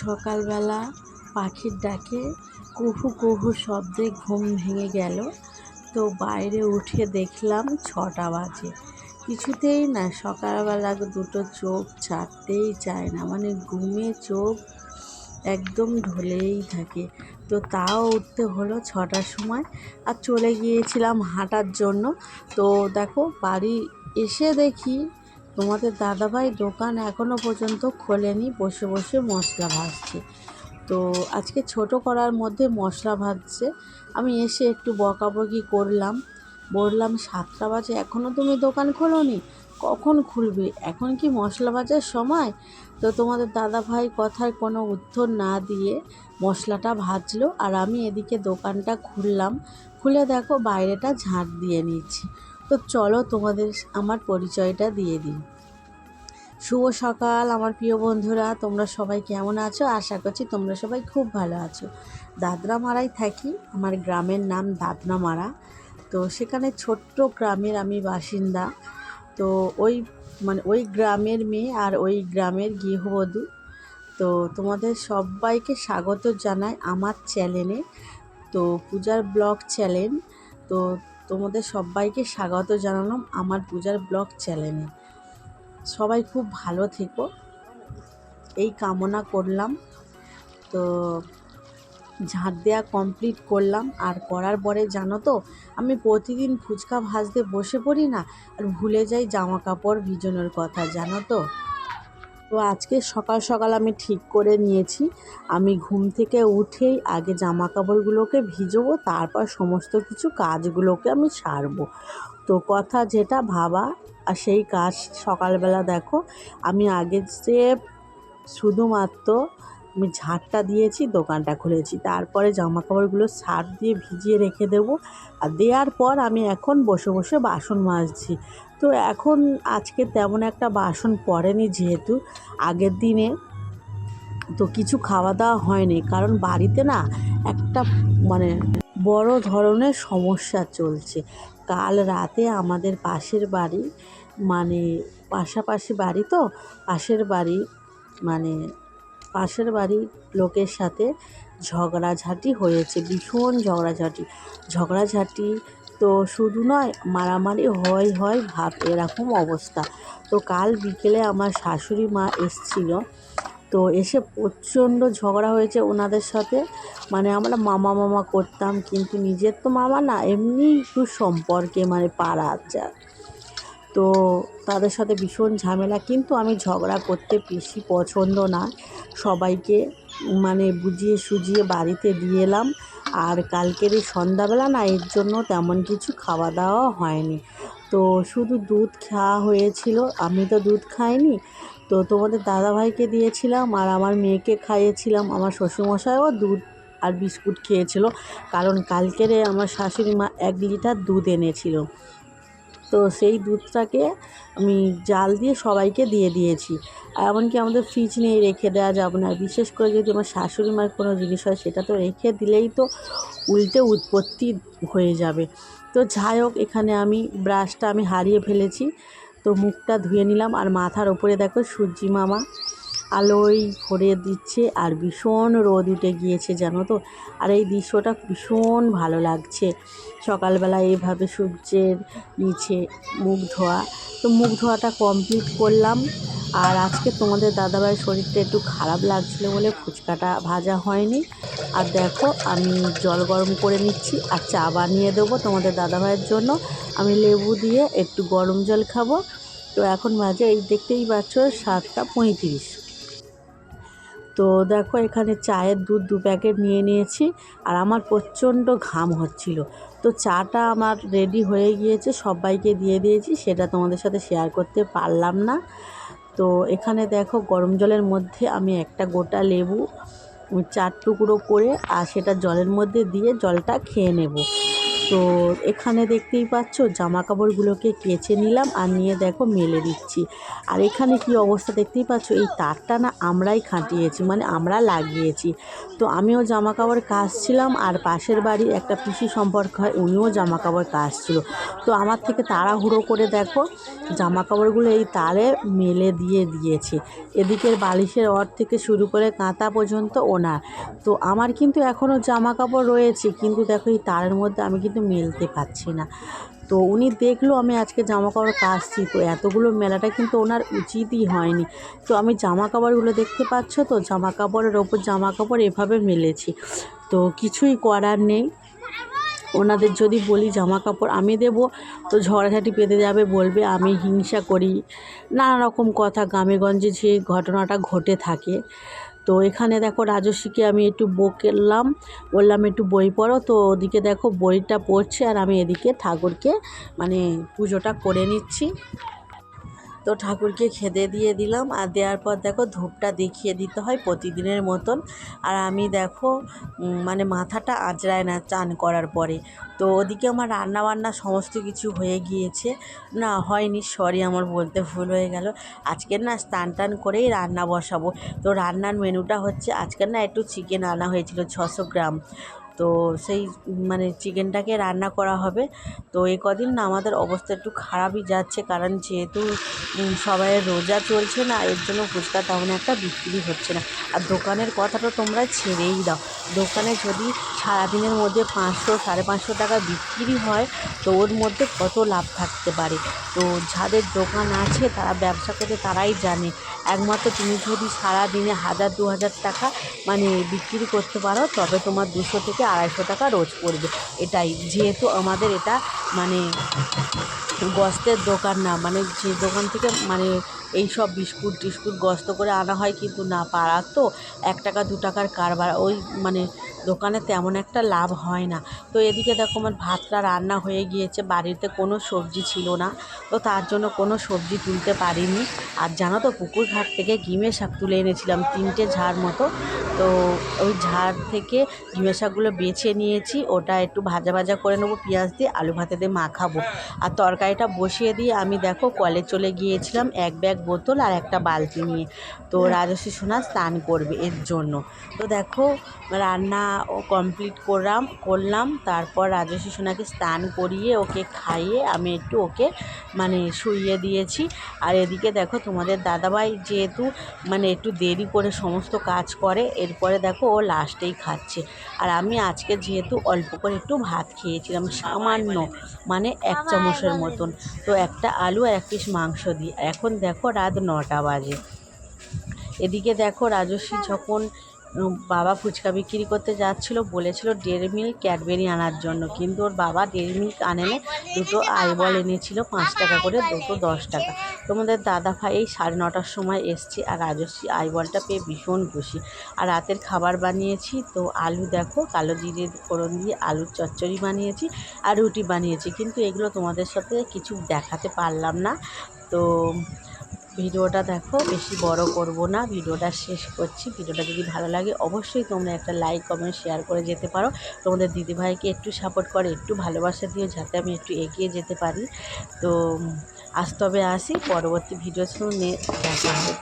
সকালবেলা পাখির ডাকে কুহু কুহু শব্দে ঘুম ভেঙে গেল। তো বাইরে উঠে দেখলাম ছটা বাজে। কিছুতেই না, সকালবেলা দুটো চোখ ছাড়তেই চায় না। মানে ঘুমে চোখ একদম ঢলেই থাকে। তো তাও উঠতে হলো ছটার সময়। আর চলে গিয়েছিলাম হাঁটার জন্য। তো দেখো বাড়ি এসে দেখি তোমাদের দাদাভাই দোকান এখনও পর্যন্ত খোলেনি, বসে বসে মশলা ভাজছে। তো আজকে ছোট করার মধ্যে মশলা ভাজছে। আমি এসে একটু বকাবকি করলাম। বললাম, সাতটা বাজে এখনও তুমি দোকান খোলোনি? কখন খুলবে? এখন কি মশলা ভাজার সময়? তো তোমাদের দাদা ভাই কথার কোনো উত্তর না দিয়ে মশলাটা ভাজলো, আর আমি এদিকে দোকানটা খুললাম। খুলে দেখো, বাইরেটা ঝাঁট দিয়ে নিচ্ছি। তো চলো তোমাদের আমার পরিচয়টা দিয়ে দিই। শুভ সকাল আমার প্রিয় বন্ধুরা, তোমরা সবাই কেমন আছো? আশা করছি তোমরা সবাই খুব ভালো আছো। দাদরামারাই থাকি, আমার গ্রামের নাম দাদনামারা। তো সেখানে ছোট্ট গ্রামের আমি বাসিন্দা। তো ওই মানে ওই গ্রামের মেয়ে আর ওই গ্রামের গৃহবধূ। তো তোমাদের সবাইকে স্বাগত জানাই আমার চ্যানেলে। তো পূজার ব্লগ চ্যানেল। তো তোমাদের সবাইকে স্বাগত জানালাম আমার পূজার ব্লগ চ্যানেলে। সবাই খুব ভালো থেকো। এই কামনা করলাম। তো ঝাঁট দেওয়া কমপ্লিট করলাম। আর করার পরে জানো তো, আমি প্রতিদিন ফুচকা ভাজতে বসে পড়ি না, আর ভুলে যাই জামা কাপড় ভিজানোর কথা, জানো তো? তো আজকে সকাল সকাল আমি ঠিক করে নিয়েছি। আমি ঘুম থেকে উঠেই আগে জামা কাপড়গুলোকে ভিজবো, তারপর সমস্ত কিছু কাজগুলোকে আমি সারবো। তো কথা যেটা ভাবা, আর সেই কাজ সকালবেলা দেখো, আমি আগে যে শুধুমাত্র আমি ঝাঁটটা দিয়েছি, দোকানটা খুলেছি। তারপরে জামা কাপড়গুলো সার দিয়ে ভিজিয়ে রেখে দেবো। আর দেওয়ার পর আমি এখন বসে বসে বাসন মাজছি। তো এখন আজকে তেমন একটা বাসন পড়েনি যেহেতু, আগের দিনে তো কিছু খাওয়া দাওয়া হয়নি। কারণ বাড়িতে না একটা মানে বড় ধরনের সমস্যা চলছে। কাল রাতে আমাদের পাশের বাড়ি মানে পাশাপাশি বাড়ি তো, পাশের বাড়ি মানে পাশের বাড়ির লোকের সাথে ঝগড়াঝাটি হয়েছে, ভীষণ ঝগড়াঝাটি। ঝগড়াঝাটি তো শুধু নয়, মারামারি হয় হয় ভাব, এরকম অবস্থা। তো কাল বিকেলে আমার শাশুড়ি মা এসছিল, তো এসে প্রচণ্ড ঝগড়া হয়েছে ওনাদের সাথে। মানে আমরা মামা মামা করতাম, কিন্তু নিজের তো মামা না, এমনি একটু সম্পর্কে মানে পাড়া যা তো তাদের সাথে ভীষণ ঝামেলা, কিন্তু আমি ঝগড়া করতে বেশি পছন্দ না। সবাইকে মানে বুঝিয়ে সুজিয়ে বাড়িতে দিয়ে এলাম। আর কালকের এই সন্ধ্যাবেলা না, এর জন্য তেমন কিছু খাওয়া দাওয়া হয়নি। তো শুধু দুধ খাওয়া হয়েছিল, আমি তো দুধ খাইনি। তো তোমাদের দাদাভাইকে দিয়েছিলাম আর আমার মেয়েকে খাইয়েছিলাম। আমার শ্বশুরমশাইও দুধ আর বিস্কুট খেয়েছিল। কারণ কালকেরে আমার শাশুড়ি মা এক লিটার দুধ এনেছিল। তো সেই দুধটাকে আমি জাল দিয়ে সবাইকে দিয়ে দিয়েছি। আর এমনকি আমাদের ফ্রিজ নিয়ে রেখে দেওয়া যাবে না। বিশেষ করে যদি আমার শাশুড়ি মার কোনো জিনিস হয়, সেটা তো রেখে দিলেই তো উল্টে উৎপত্তি হয়ে যাবে। তো যাই হোক, এখানে আমি ব্রাশটা আমি হারিয়ে ফেলেছি। তো মুখটা ধুয়ে নিলাম। আর মাথার ওপরে দেখো সূর্যি মামা। আলোয় ভরে দিচ্ছে আর ভীষণ রোদ উঠে গিয়েছে, জানো তো? আর এই দৃশ্যটা ভীষণ ভালো লাগছে। সকালবেলা এইভাবে সূর্যের নিচে মুখ ধোয়া। তো মুখ ধোয়াটা কমপ্লিট করলাম। আর আজকে তোমাদের দাদাভাইয়ের শরীরটা একটু খারাপ লাগছিল বলে ফুচকাটা ভাজা হয়নি। আর দেখো, আমি জল গরম করে নিচ্ছি আর চা বানিয়ে দেবো তোমাদের দাদাভাইয়ের জন্য। আমি লেবু দিয়ে একটু গরম জল খাব। তো এখন বাজে এই দেখতেই পাচ্ছ সাতটা পঁয়ত্রিশ। তো দেখো এখানে চায়ের দুধ দু প্যাকেট নিয়ে নিয়েছি আর আমার প্রচণ্ড ঘাম হচ্ছিল। তো চাটা আমার রেডি হয়ে গিয়েছে, সবাইকে দিয়ে দিয়েছি, সেটা তোমাদের সাথে শেয়ার করতে পারলাম না। তো এখানে দেখো গরম জলের মধ্যে আমি একটা গোটা লেবু, চার টুকরো করে, আর সেটা জলের মধ্যে দিয়ে জলটা খেয়ে নেব। তো এখানে দেখতেই পাচ্ছ জামা কাপড়গুলোকে কেচে নিলাম আর নিয়ে দেখো মেলে দিচ্ছি। আর এখানে কি অবস্থা দেখতেই পাচ্ছ, এই তারটা না আমরাই খাটিয়েছি মানে আমরা লাগিয়েছি। তো আমিও জামা কাপড় কাচছিলাম আর পাশের বাড়ি একটা পিসি সম্পর্ক হয়, উনিও জামা কাপড় কাচছিল। তো আমার থেকে তাড়াহুড়ো করে দেখো জামা কাপড়গুলো এই তারে মেলে দিয়ে দিয়েছে। এদিকের বালিশের অর থেকে শুরু করে কাঁথা পর্যন্ত ওনার। তো আমার কিন্তু এখনও জামা কাপড় রয়েছে, কিন্তু দেখো এই তারের মধ্যে আমি কিন্তু মেলতে পারছি না। তো উনি দেখল আমি আজকে জামা কাপড় কাচছি তো এতগুলো মেলাটা কিন্তু ওনার উচিতই হয়নি। তো আমি জামা কাপড়গুলো দেখতে পাচ্ছ তো জামা কাপড়ের ওপর জামা কাপড় এভাবে মেলেছি। তো কিছুই করার নেই। ওনাদের যদি বলি জামা কাপড় আমি দেব, তো ঝড়ঝাটি পেতে যাবে, বলবে আমি হিংসা করি। নানা রকম কথা, গ্রামেগঞ্জে যে ঘটনাটা ঘটে থাকে। তো এখানে দেখো রাজস্বীকে আমি একটু বকেলাম, বললাম একটু বই পড়ো, তো ওদিকে দেখো বইটা পড়ছে আর আমি এদিকে ঠাকুরকে মানে পুজোটা করে নিচ্ছি। তো ঠাকুরকে খেদে দিয়ে দিলাম। আর দেওয়ার পর দেখো ধূপটা দেখিয়ে দিতে হয় প্রতিদিনের মতন। আর আমি দেখো মানে মাথাটা আঁচড়ায় না চান করার পরে। তো ওদিকে আমার রান্না বান্না সমস্ত কিছু হয়ে গিয়েছে। না, হয়নি সরি আমার বলতে ভুল হয়ে গেল। আজকের না স্নান টান করেই রান্না বসাবো। তো রান্নার মেনুটা হচ্ছে আজকের না একটু চিকেন আনা হয়েছিল, ছশো গ্রাম। তো সেই মানে চিকেনটাকে রান্না করা হবে। তো এই কদিন না আমাদের অবস্থা একটু খারাপই যাচ্ছে, কারণ যেহেতু সবাই রোজা চলছে না, এর জন্য ফুচকা তেমন একটা বিক্রি হচ্ছে না। আর দোকানের কথাটা তোমরা ছেড়েই দাও। দোকানে যদি সারাদিনের মধ্যে পাঁচশো, সাড়ে পাঁচশো টাকা বিক্রি হয়, তো ওর মধ্যে কত লাভ থাকতে পারে? তো যাদের দোকান আছে, তারা ব্যবসা করে তারাই জানে। একমাত্র তুমি যদি সারা দিনে হাজার, দু হাজার টাকা মানে বিক্রি করতে পারো, তবে তোমার দুশো থেকে আড়াইশো টাকা রোজ পড়বে। এটাই, যেহেতু আমাদের এটা মানে গস্তের দোকান না মানে যে দোকান থেকে মানে এই সব বিস্কুট টিস্কুট গস্ত করে আনা হয় কিন্তু না পাড়ার তো, এক টাকা, দু টাকার কারবার। ওই মানে দোকানে তেমন একটা লাভ হয় না। তো এদিকে দেখো আমার ভাতটা রান্না হয়ে গিয়েছে, বাড়িতে কোনো সবজি ছিল না, তো তার জন্য কোনো সবজি তুলতে পারিনি। আর জানো তো, পুকুর ঘাট থেকে গিমে শাক তুলে এনেছিলাম, তিনটে ঝাড় মতো। তো ওই ঝাড় থেকে গিমে শাকগুলো বেছে নিয়েছি ওটা একটু ভাজা ভাজা করে নেব পেঁয়াজ দিয়ে আলু ভাতে দিয়ে মাখাবো। আর তরকারিটা বসিয়ে দিয়ে আমি দেখো কলে চলে গিয়েছিলাম এক ব্যাগ বোতল আর একটা বালতি নিয়ে। তো রাজস্বী সোনা স্নান করবে এর জন্য। তো দেখো রান্না ও কমপ্লিট করলাম করলাম তারপর রাজস্বী সোনাকে স্নান করিয়ে ওকে খাইয়ে আমি একটু ওকে মানে শুইয়ে দিয়েছি। আর এদিকে দেখো তোমাদের দাদাভাই যেহেতু মানে একটু দেরি করে সমস্ত কাজ করে এরপরে দেখো ও লাস্টেই খাচ্ছে। আর আমি আজকে যেহেতু অল্প করে একটু ভাত খেয়েছিলাম সামান্য মানে এক চামচের মতন। তো একটা আলু আর এক পিস মাংস দিই এখন দেখো রাত নটা বাজে। এদিকে দেখো রাজস্বী যখন উম, বাবা ফুচকা বিক্রি করতে যাচ্ছিল, বলেছিল ডেড় মিল্ক ক্যাডবেরি আনার জন্য। কিন্তু ওর বাবা ডেড় মিল্ক আনেনি, দুটো আইবল এনেছিল, পাঁচ টাকা করে, দুটো দশ টাকা। তোমাদের দাদা ভাই এই সাড়ে নটার সময় এসছে আর রাজস্বী আইবলটা পেয়ে ভীষণ খুশি। আর রাতের খাবার বানিয়েছি, তো আলু দেখো, কালো জিরে ফোড়ন দিয়ে আলুর চচ্চড়ি বানিয়েছি আর রুটি বানিয়েছি। কিন্তু এগুলো তোমাদের সাথে কিছু দেখাতে পারলাম না। তো ভিডিওটা দেখো, বেশি বড় করব না, ভিডিওটা শেষ করছি। ভিডিওটা যদি ভালো লাগে, অবশ্যই তোমরা একটা লাইক কমেন্ট শেয়ার করে যেতে পারো। তোমাদের দিদিভাইকে একটু সাপোর্ট করে, একটু ভালোবাসা দিও, যাতে আমি একটু এগিয়ে যেতে পারি। তো, আজ তবে আসি, পরবর্তী ভিডিও শুনে দেখা হবে।